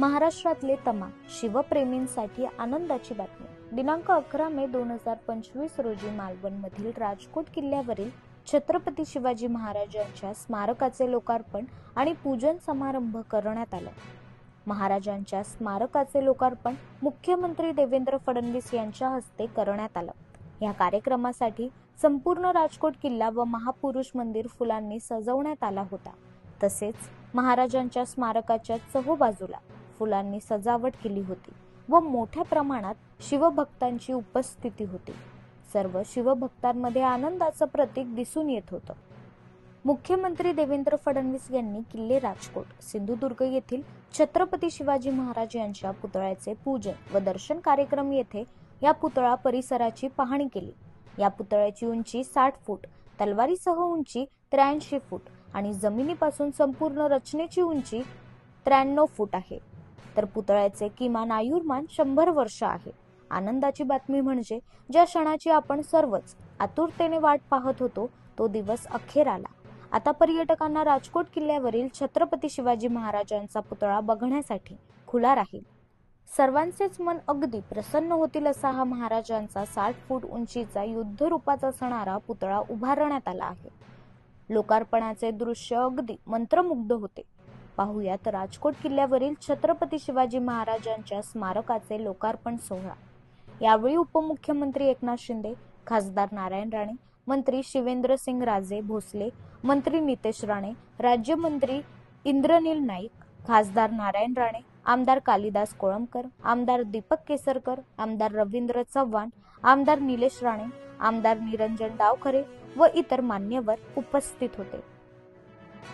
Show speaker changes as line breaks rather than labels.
महाराष्ट्रातले तमा शिवप्रेमींसाठी आनंदाची बातमी. दिनांक अकरा मे दोन हजार पंचवीस रोजी मालवणमधील राजकोट किल्ल्यावरील छत्रपती शिवाजी महाराजांच्या स्मारकाचे लोकार्पण आणि पूजन समारंभ करण्यात आला. महाराजांच्या स्मारकाचे लोकार्पण मुख्यमंत्री देवेंद्र फडणवीस यांच्या हस्ते करण्यात आलं. या कार्यक्रमासाठी संपूर्ण राजकोट किल्ला व महापुरुष मंदिर फुलांनी सजवण्यात आला होता. तसेच महाराजांच्या स्मारकाच्या चहूबाजूला फुलांनी सजावट केली होती व मोठ्या प्रमाणात शिवभक्तांची उपस्थिती होती. सर्व शिवभक्तांमध्ये आनंदाचं प्रतीक दिसून येत होतं. मुख्यमंत्री देवेंद्र फडणवीस यांनी किल्ले राजकोट सिंधुदुर्ग येथील छत्रपती शिवाजी महाराज यांच्या पुतळ्याचे पूजन व दर्शन कार्यक्रम येथे या पुतळा परिसराची पाहणी केली. या पुतळ्याची उंची साठ फूट तलवारीसह उंची त्र्याऐंशी फूट आणि जमिनीपासून संपूर्ण रचनेची उंची त्र्याण्णव फूट आहे. तर पुतळ्याचे किमान आयुर्मान शंभर वर्ष आहे. आनंदाची बातमी म्हणजे ज्या क्षणाची आपण सर्वच आतुरतेने वाट पाहत होतो तो दिवस अखेर आला आता पर्यटकांना राजकोट किल्ल्यावरील छत्रपती शिवाजी महाराजांचा पुतळा बघण्यासाठी खुला राहील. सर्वांचेच मन अगदी प्रसन्न होतील असा हा महाराजांचा साठ फूट उंचीचा युद्ध रूपाचा असणारा पुतळा उभारण्यात आला आहे. लोकार्पणाचे दृश्य अगदी मंत्रमुग्ध होते. पाहुयात. राजकोट किल्ल्यावरील छत्रपती शिवाजी महाराजांच्या स्मारकाचे लोकार्पण सोहळा. यावेळी उपमुख्यमंत्री एकनाथ शिंदे खासदार नारायण राणे मंत्री शिवेंद्रसिंग राजे भोसले मंत्री नितेश राणे राज्यमंत्री इंद्रनील नाईक खासदार नारायण राणे आमदार कालिदास कोळंबकर आमदार दीपक केसरकर आमदार रवींद्र चव्हाण आमदार निलेश राणे आमदार निरंजन डावखरे व इतर मान्यवर उपस्थित होते.